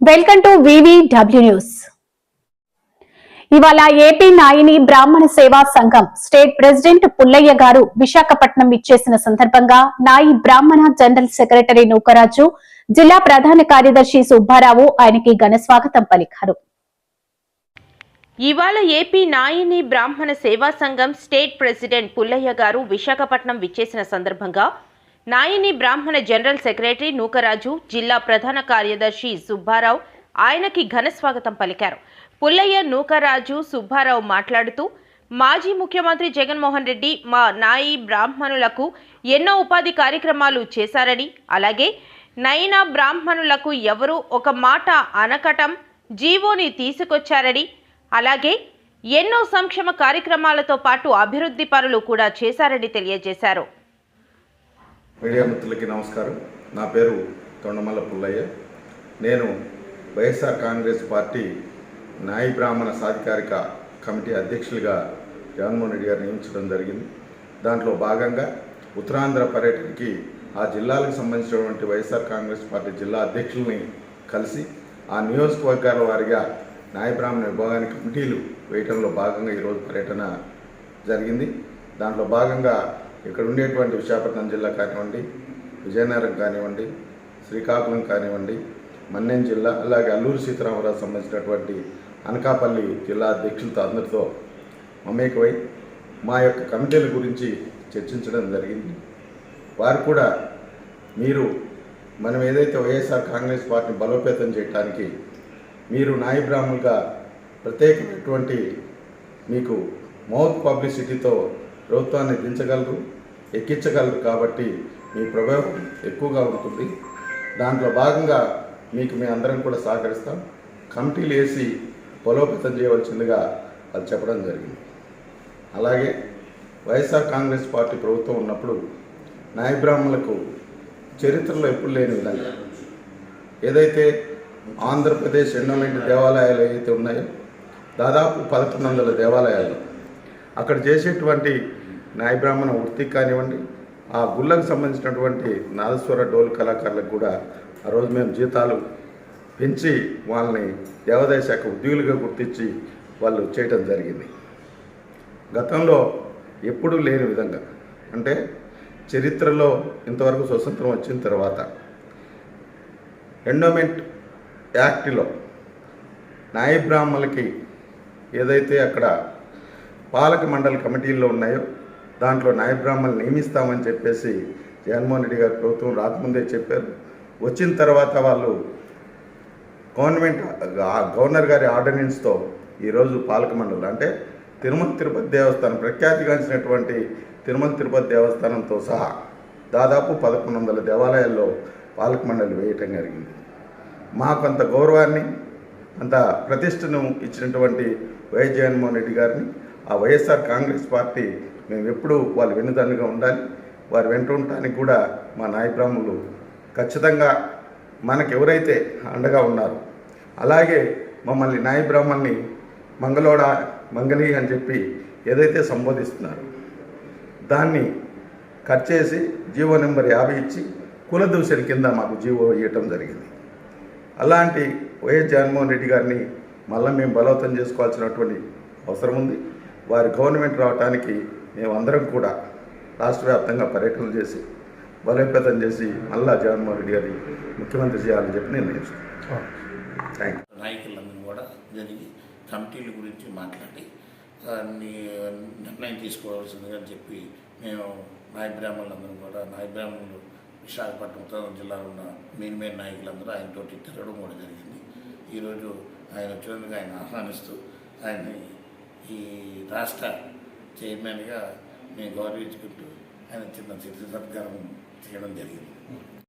Welcome to VVW news. ఇవాళ AP Nayini బ్రాహ్మణ సేవా సంఘం స్టేట్ ప్రెసిడెంట్ పుల్లయ్య గారు విశాఖపట్నం ఇచ్చేసిన సందర్భంగా నాయి బ్రాహ్మణ జనరల్ సెక్రటరీ నూకరాజు జిల్లా ప్రధాన కార్యదర్శి సుబ్బారావు ఆయనకి ఘన స్వాగతం పలికారు. ఇవాళ ఏపీ నాయిని బ్రాహ్మణ సేవా సంఘం స్టేట్ ప్రెసిడెంట్ పుల్లయ్య గారు విశాఖపట్నం విచ్చేసిన సందర్భంగా నాయిని బ్రాహ్మణ జనరల్ సెక్రటరీ నూకరాజు జిల్లా ప్రధాన కార్యదర్శి సుబ్బారావు ఆయనకి ఘన స్వాగతం పలికారు. పుల్లయ్య నూకరాజు సుబ్బారావు మాట్లాడుతూ మాజీ ముఖ్యమంత్రి జగన్మోహన్ రెడ్డి మా నాయి బ్రాహ్మణులకు ఎన్నో ఉపాధి కార్యక్రమాలు చేశారని అలాగే నైనా బ్రాహ్మణులకు ఎవరు ఒక మాట అనకటం జీవోని తీసుకొచ్చారని అలాగే ఎన్నో సంక్షేమ కార్యక్రమాలతో పాటు అభివృద్ధి పనులు కూడా చేశారని తెలియజేశారు. మీడియా మిత్రులకి నమస్కారం. నా పేరు తొండమల్ల పుల్లయ్య. నేను వైఎస్ఆర్ కాంగ్రెస్ పార్టీ నాయి బ్రాహ్మణ సాధికారిక కమిటీ అధ్యక్షులుగా జగన్మోహన్ రెడ్డి గారు నియమించడం జరిగింది. దాంట్లో భాగంగా ఉత్తరాంధ్ర పర్యటనకి ఆ జిల్లాలకు సంబంధించినటువంటి వైఎస్ఆర్ కాంగ్రెస్ పార్టీ జిల్లా అధ్యక్షుల్ని కలిసి ఆ నియోజకవర్గాల వారిగా నాయ బ్రాహ్మణ విభాగానికి కమిటీలు వేయటంలో భాగంగా ఈరోజు పర్యటన జరిగింది. దాంట్లో భాగంగా ఇక్కడ ఉండేటువంటి విశాఖపట్నం జిల్లా కానివ్వండి విజయనగరం కానివ్వండి శ్రీకాకుళం కానివ్వండి మన్నెం జిల్లా అలాగే అల్లూరు సీతారామరాజు సంబంధించినటువంటి అనకాపల్లి జిల్లా అధ్యక్షులతో అందరితో మమేకమై మా యొక్క కమిటీల గురించి చర్చించడం జరిగింది. వారు కూడా మీరు మనం ఏదైతే వైఎస్ఆర్ కాంగ్రెస్ పార్టీని బలోపేతం చేయడానికి మీరు నాయ ప్రత్యేకమైనటువంటి మీకు మౌత్ పబ్లిసిటీతో ప్రభుత్వాన్ని దించగలరు. ఎక్కించగలరు కాబట్టి మీ ప్రభావం ఎక్కువగా ఉంటుంది. దాంట్లో భాగంగా మీకు మీ అందరం కూడా సహకరిస్తాం. కమిటీలు వేసి బలోపేతం చేయవలసిందిగా అది చెప్పడం జరిగింది. అలాగే వైఎస్ఆర్ కాంగ్రెస్ పార్టీ ప్రభుత్వం ఉన్నప్పుడు నాయబ్రాహ్మణులకు చరిత్రలో ఎప్పుడు లేని విధంగా ఏదైతే ఆంధ్రప్రదేశ్ ఎన్నోమెంట్ దేవాలయాలు ఏవైతే ఉన్నాయో దాదాపు పదకొండు వందల దేవాలయాలు అక్కడ చేసేటువంటి న్యాయబ్రాహ్మణ వృత్తి కానివ్వండి ఆ గుళ్ళకు సంబంధించినటువంటి నాదస్వర డోలు కళాకారులకు కూడా ఆ రోజు మేము జీతాలు పెంచి వాళ్ళని దేవాదాయ శాఖ ఉద్యోగులుగా గుర్తించి వాళ్ళు చేయటం జరిగింది. గతంలో ఎప్పుడూ లేని విధంగా అంటే చరిత్రలో ఇంతవరకు స్వతంత్రం వచ్చిన తర్వాత ఎండోమెంట్ యాక్ట్లో నాయ బ్రాహ్మణులకి ఏదైతే అక్కడ పాలక మండలి కమిటీల్లో ఉన్నాయో దాంట్లో న్యాయబ్రాహ్మణులు నియమిస్తామని చెప్పేసి జగన్మోహన్ రెడ్డి గారి ప్రభుత్వం రాకముందే చెప్పారు. వచ్చిన తర్వాత వాళ్ళు గవర్నమెంట్ గవర్నర్ గారి ఆర్డినెన్స్తో ఈరోజు పాలక మండలి అంటే తిరుమల తిరుపతి దేవస్థానం ప్రఖ్యాతిగాంచినటువంటి తిరుమల తిరుపతి దేవస్థానంతో సహా దాదాపు పదకొండు వందల దేవాలయాల్లో పాలక మండలి వేయటం జరిగింది. మాకు అంత గౌరవాన్ని అంత ప్రతిష్టను ఇచ్చినటువంటి వైఎస్ జగన్మోహన్ రెడ్డి గారిని ఆ వైఎస్ఆర్ కాంగ్రెస్ పార్టీ మేము ఎప్పుడూ వాళ్ళు వెన్నుదన్నుగా ఉండాలి. వారు వెంట ఉండటానికి కూడా మా నాయబ్రాహ్మణులు ఖచ్చితంగా మనకు ఎవరైతే అండగా ఉన్నారు అలాగే మమ్మల్ని నాయబ్రాహ్మణ్ణి మంగళోడ మంగళి అని చెప్పి ఏదైతే సంబోధిస్తున్నారు దాన్ని కట్ చేసి జీవో నెంబర్ యాభై ఇచ్చి కులదూషణ కింద మాకు జీవో ఇవ్వటం జరిగింది. అలాంటి వైఎస్ జగన్మోహన్ రెడ్డి గారిని మళ్ళీ మేము బలోపేతం చేసుకోవాల్సినటువంటి అవసరం ఉంది. వారి గవర్నమెంట్ రావడానికి మేమందరం కూడా రాష్ట్ర వ్యాప్తంగా పర్యటనలు చేసి బలోపేతం చేసి మళ్ళా జగన్మోహన్ రెడ్డి గారి ముఖ్యమంత్రి చేయాలని చెప్పి నిర్ణయించుకున్నాను థ్యాంక్ యూ నాయకులందరూ కూడా జరిగి కమిటీల గురించి మాట్లాడి దాన్ని నిర్ణయం తీసుకోవాల్సిందిగా చెప్పి మేము నాయ బ్రాహ్మణులందరం కూడా నాయ బ్రాహ్మణులు విశాఖపట్నం జిల్లాలో ఉన్న మెయిన్ మెయిన్ నాయకులందరూ ఆయనతోటి తిరగడం కూడా జరిగింది. ఈరోజు ఆయన వచ్చినందుకు ఆయన ఆహ్వానిస్తూ ఆయన్ని ఈ రాష్ట్ర చైర్మన్గా మేము గౌరవించుకుంటూ ఆయన చిన్న చిత్ర సత్కారం చేయడం జరిగింది.